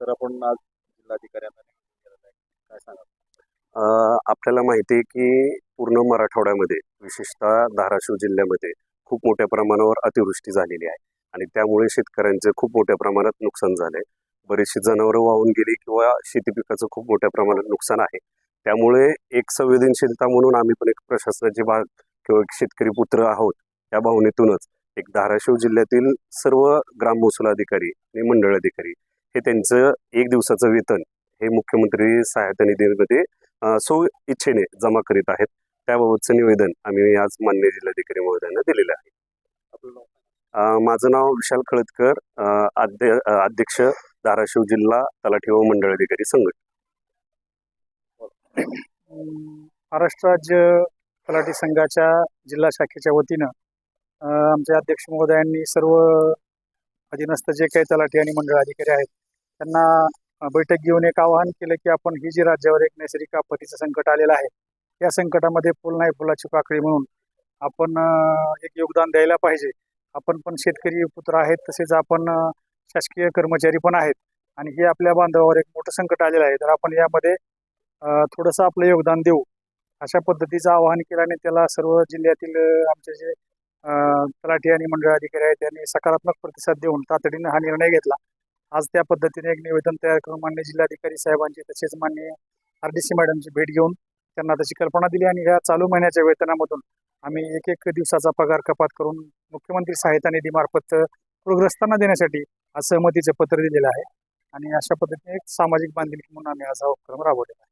तर आपण आज जिल्हाधिकाऱ्यांना निवेदन आहे. काय सांगा आपल्याला माहिती आहे की पूर्ण मराठवाड्यामध्ये विशेषतः धाराशिव जिल्ह्यामध्ये खूप मोठ्या प्रमाणावर अतिवृष्टी झालेली आहे. आणि त्यामुळे शेतकऱ्यांचे खूप मोठ्या प्रमाणात नुकसान झाले बरीचशी जनावरं वाहून गेली किंवा शेती पिकाचं खूप मोठ्या प्रमाणात नुकसान आहे. त्यामुळे एक संवेदनशीलता म्हणून आम्ही पण एक प्रशासनाचे भाग किंवा एक शेतकरी पुत्र आहोत या भावनेतूनच एक धाराशिव जिल्ह्यातील सर्व ग्राम महसूल अधिकारी आणि मंडळ अधिकारी हे त्यांचं एक दिवसाचं वेतन हे मुख्यमंत्री सहायता निधीमध्ये सो इच्छेने जमा करीत आहेत. त्याबाबतचं निवेदन आम्ही आज मान्य जिल्हाधिकारी महोदयांना दिलेलं आहे. माझं नाव विशाल खळदकर अध्य अध्यक्ष धाराशिव जिल्हा तलाठी व मंडळ अधिकारी संघ. महाराष्ट्र राज्य तलाठी संघाच्या जिल्हा शाखेच्या वतीनं आमच्या अध्यक्ष महोदयांनी सर्व अधीनस्थ जे काही तलाठी आणि मंडळ अधिकारी आहेत त्यांना बैठक घेऊन एक आवाहन केलं की आपण ही जी राज्यावर एक नैसर्गिक आपत्तीचं संकट आलेलं आहे या संकटामध्ये फुल नाही फुलाची पाकळी म्हणून आपण एक योगदान द्यायला पाहिजे. आपण पण शेतकरी पुत्र आहेत तसेच आपण शासकीय कर्मचारी पण आहेत आणि हे आपल्या बांधवावर एक मोठं संकट आलेलं आहे. तर आपण यामध्ये थोडंसं आपलं योगदान देऊ. अशा पद्धतीचं आवाहन केलं आणि त्याला सर्व जिल्ह्यातील आमचे जे तलाठी आणि मंडळ अधिकारी आहेत त्यांनी सकारात्मक प्रतिसाद देऊन तातडीनं हा निर्णय घेतला. आज त्या पद्धतीने एक निवेदन तयार करून मान्य जिल्हाधिकारी साहेबांची तसेच मान्य आर डी सी मॅडमची भेट घेऊन त्यांना त्याची कल्पना दिली आणि ह्या चालू महिन्याच्या वेतनामधून आम्ही एक एक दिवसाचा पगार कपात करून मुख्यमंत्री सहायता निधीमार्फत पूरग्रस्तांना देण्यासाठी आज सहमतीचं पत्र दिलेलं आहे. आणि अशा पद्धतीने एक सामाजिक बांधिलकी म्हणून आम्ही आज हा उपक्रम राबवलेला आहे.